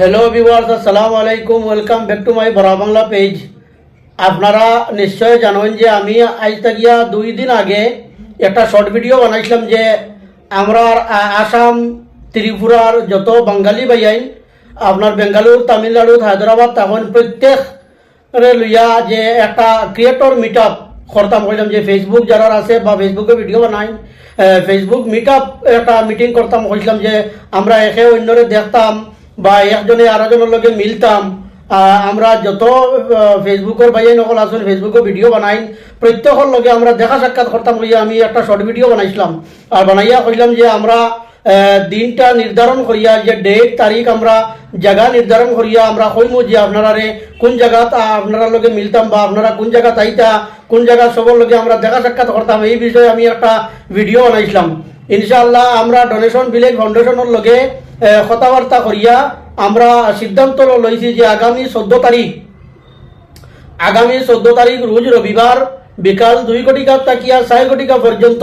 Hello viewers আসসালামু আলাইকুম welcome back to my বড় বাংলা পেজ আপনারা নিশ্চয় জানেন যে আমি আজ থাকিয়া দুই দিন আগে একটা শর্ট ভিডিও বানাইছিলাম যে আমরা আসাম, ত্রিপুরার যত বাঙালি ভাইয়াইন আপনার বেঙ্গালুর, তামিলনাড়ু, হায়দ্রাবাদ তখন প্রত্যেক লইয়া যে একটা ক্রিয়েটর মিট আপ করতাম, কইলাম যে ফেসবুক যারা আছে বা ফেসবুকে ভিডিও বানাই ফেসবুক মিট আপ একটা মিটিং করতাম কইলাম যে আমরা একে অন্যরে দেখতাম বা একজনে আরেকজনের লগে মিলতাম আমরা যত ফেসবুকের বাইরে নকল আসুন ফেসবুকে ভিডিও বানাই প্রত্যেকের লগে আমরা দেখা সাক্ষাৎ করতাম কইয়া আমি একটা শর্ট ভিডিও বানাইছিলাম। আর বানাইয়া কইলাম যে আমরা দিনটা নির্ধারণ করিয়া যে ডেট তারিখ আমরা জায়গা নির্ধারণ করিয়া আমরা কইমু যে আপনারা রে কোন জায়গাত আহ, আপনারা লগে মিলতাম বা আপনারা কোন জায়গাত আইতা কোন জায়গা সবর লগে আমরা দেখা সাক্ষাৎ করতাম এই বিষয়ে আমি একটা ভিডিও বানাইছিলাম। ইনশাআল্লাহ আমরা ডোনেশন ভিলেজ ফাউন্ডেশনের লগে কথাবার্তা করিয়া আমরা সিদ্ধান্ত লইছি যে আগামী চোদ্দ তারিখ, আগামী চোদ্দ তারিখ রোজ রবিবার বিকাল দুই কোটিকা তাকিয়া চার কোটিকা পর্যন্ত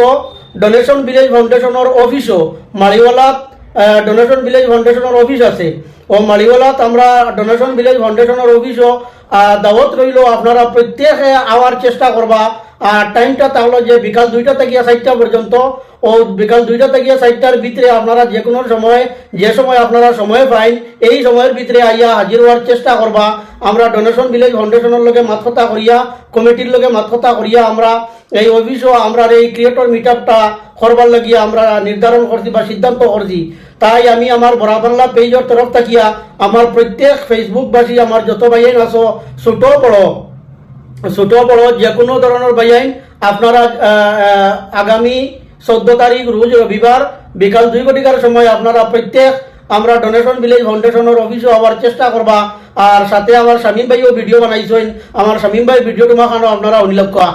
ডোনেশন ভিলেজ ফাউন্ডেশনের অফিসও মালিওয়ালাত ডোনেশন ভিলেজ ফাউন্ডেশনের অফিস আছে। ও মালিওয়ালাত আমরা ডোনেশন ভিলেজ ফাউন্ডেশনের অফিসও দাওয়াত রইল আপনারা প্রত্যেকে আওয়ার চেষ্টা করবা। আর টাইমটা তাহলে যে বিকাল দুইটা থেকে চারটা পর্যন্ত ও বিকাল দুইটা থেকে চারটার ভিতরে আপনারা যে কোনো সময়, যে সময় আপনারা সময় পাইন, এই সময়ের ভিতরে আইয়া হাজির হওয়ার চেষ্টা করবা। আমরা ডোনেশন ভিলেজ ফাউন্ডেশনের লগে মাতকতা করিয়া কমিটির লগে মাতকতা করিয়া আমরা এই অফিসও আমরা এই ক্রিয়েটর মিট আপটা করবার লাগিয়া আমরা নির্ধারণ করছি বা সিদ্ধান্ত করছি। তাই আমি আমার বড়া পেজের তরফ থাকিয়া আমার প্রত্যেক ফেসবুকবাসী আমার যত ভাইয়েন আছো, ছোট বড় ছোট বড় যে কোনো ধরনের বাইআইন আপনারা আগামী চোদ্দ তারিখ, রোজ রবিবার, বিকাল দুই কোটিকার সময় আপনারা প্রত্যেক আমরা ডোনেশন ভিলেজ ফাউন্ডেশনের অফিসও হওয়ার চেষ্টা করবা। আর সাথে আমার শামীম ভাইও ভিডিও বানাইছেন। আমার শামীম ভাই ভিডিও তোমার আপনারা অনুলভ করা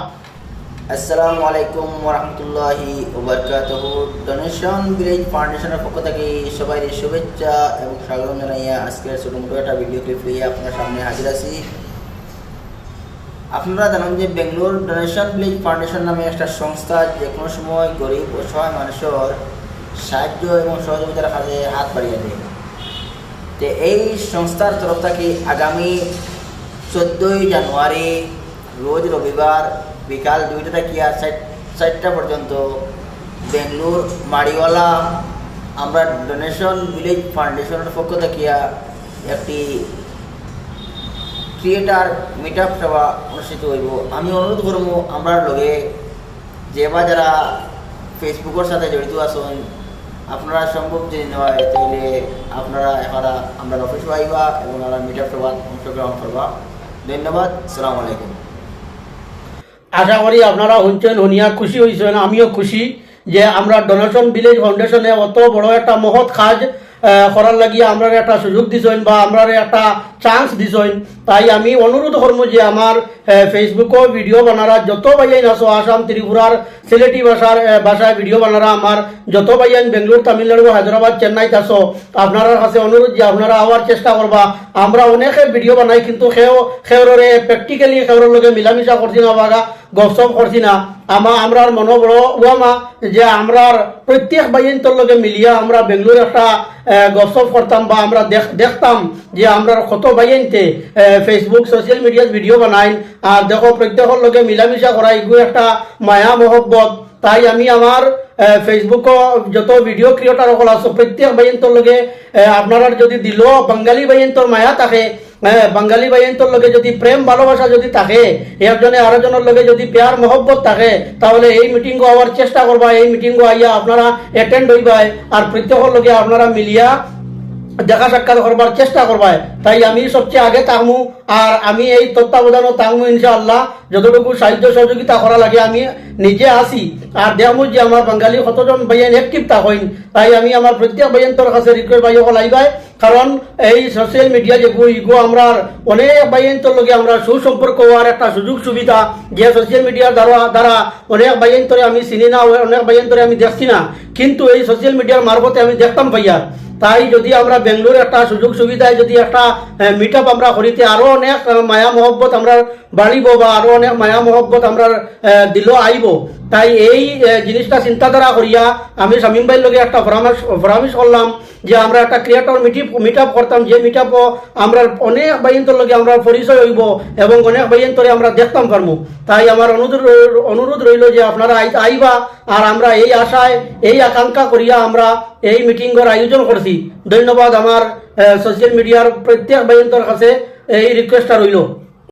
আসসালামু আলাইকুম ওরহমতুল্লাহি ওবরকাতুহু ডোনেশন ভিলেজ ফাউন্ডেশনের পক্ষ থেকে সবাই শুভেচ্ছা এবং স্বাগত জানাইয়া আজকের ছোট মোটো একটা ভিডিও ক্লিপ লইয়া আপনার সামনে হাজির আছি। আপনারা জানেন যে বেঙ্গলোর ডোনেশন ভিলেজ ফাউন্ডেশন নামে একটা সংস্থা যে কোনো সময় গরিব অসহায় মানুষের সাহায্য এবং সহযোগিতার কাজে হাত বাড়িয়ে দেয়। তো এই সংস্থার তরফ থেকে আগামী চোদ্দোই জানুয়ারি, রোজ রবিবার বিকাল দুইটা থেকে আর চারটা পর্যন্ত বেঙ্গলোর মাড়িওয়ালা আমরা ডোনেশন ভিলেজ ফাউন্ডেশনের পক্ষ থেকে একটি ক্রিয়েটার মিট আপ সভা অনুষ্ঠিত হইব। আমি অনুরোধ করব আমরা লগে যে বা যারা ফেসবুকের সাথে জড়িত আছেন, আপনারা সম্ভব যদি নয় তাহলে আপনারা এখানে আমরা অফিস আইবা এবং আমরা মিট আপ সভা অংশগ্রহণ করবা। ধন্যবাদ সালাম আলাইকুম। আশা করি আপনারা শুনছেন, শুনিয়া খুশি হয়েছেন আমিও খুশি যে আমরা ডোনেশন ভিলেজ ফাউন্ডেশনে অত বড় একটা মহৎ কাজ করার লাগিয়ে আমরা একটা সুযোগ দিছেন বা আমরা একটা চান্স দিছেন। তাই আমি অনুরোধ করব যে আমার ফেসবুকও ভিডিও বানারা, যত ভাইয়াইন আছো আসাম, ত্রিপুরার সিলেটি ভাষার ভাষায় ভিডিও বানারা, আমার যত ভাইয়াইন বেঙ্গলোর, তামিলনাড়ু, হায়দ্রাবাদ, চেন্নাই আছো আপনার কাছে অনুরোধ যে আপনারা আবার চেষ্টা করবা। আমরা অনেকে ভিডিও বানাই, কিন্তু সেও সেওরে প্র্যাকটিক্যালি সেওর লগে মিলামিশা করছি না, বাগা, গপসপ করছি না। আমা, আমরার মনোবড় ওয়ামা যে আমরার প্রত্যেক বাইন্তর লগে মিলিয়া আমরা বেঙ্গলোর একটা গপসপ করতাম বা আমরা দেখ- দেখতাম যে আমরা কত বাইনতে ফেসবুক সোশ্যাল মিডিয়াত ভিডিও বানাই। আর দেখো, প্রত্যেকের লগে মিলামিশা করা এগুলো একটা মায়া মহব্বত। তাই আমি আমার ফেসবুক যত ভিডিও ক্রিয়েটার সকল আছো, প্রত্যেক বাইন্তর লগে আপনারা যদি দিল, বাঙালি বাইন্তর মায়া থাকে বাঙালি বাইন্তর লগে যদি প্রেম, ভালোবাসা যদি থাকে, একজনে আরেকজনের লগে যদি পেয়ার, মহব্বত থাকে, তাহলে এই মিটিং হওয়ার চেষ্টা করবা, এই মিটিং আইয়া আপনারা অ্যাটেন্ড হইবাই। আর প্রত্যেকের লগে আপনারা মিলিয়া দেখা সাক্ষাৎ করবার চেষ্টা করবাই তাই আমি সবচেয়ে আগে থাকমু আর আমি এই তত্ত্বাবধানও থাকমু ইনশাআল্লাহ। যতটুকু সাহায্য সহযোগিতা করা লাগে, আমি নিজে আসি। আর দেখমু যে আমার বাঙালি কতজন ভাইয়ান অ্যাক্টিভ থাকেন তাই আমি আমার প্রত্যেক ভাইয়ান্তর কাছে রিকোয়েস্ট ভাই সকল আইবাই কারণ এই সোশ্যাল মিডিয়া যেগুলো ইগো আমরা অনেক ভাইয়ান্তর লগে আমরা সুসম্পর্ক হওয়ার একটা সুযোগ সুবিধা। যে সোশ্যাল মিডিয়ার দ্বারা দ্বারা অনেক ভাইয়ান্তরে আমি চিনি না, অনেক ভাইয়ান্তরে আমি দেখছি না। কিন্তু এই সোশ্যাল মিডিয়ার মারফতে আমি দেখতাম ভাইয়া। তাই যদি আমরা বেঙ্গলোর একটা সুযোগ সুবিধায় যদি একটা মিট আপ আমরা করিতে আরও অনেক মায়া মহব্বত আমরা বাড়িব বা আরও অনেক মায়া মহব্বত আমরা দিল আইব। তাই এই জিনিসটা চিন্তাধারা করিয়া আমি শামীম ভাইয়ের লগে একটা পরামর্শ পরামর্শ করলাম যে আমরা একটা ক্রিয়েটর মিটিপ মিট আপ করতাম, যে মিট আপও আমরা অনেক বাইন্তর লগে আমরা পরিচয় হইব এবং অনেক বাইন্তরে আমরা দেখতাম পারব তাই আমার অনুরোধ অনুরোধ রইল যে আপনারা আই- আইবা আর আমরা এই আশায়, এই আকাঙ্ক্ষা করিয়া আমরা এই মিটিংয়ের আয়োজন করছি। ধন্যবাদ আমার সোশ্যাল মিডিয়ার প্রত্যেক বাইন্তর কাছে এই রিকোয়েস্টটা রইল।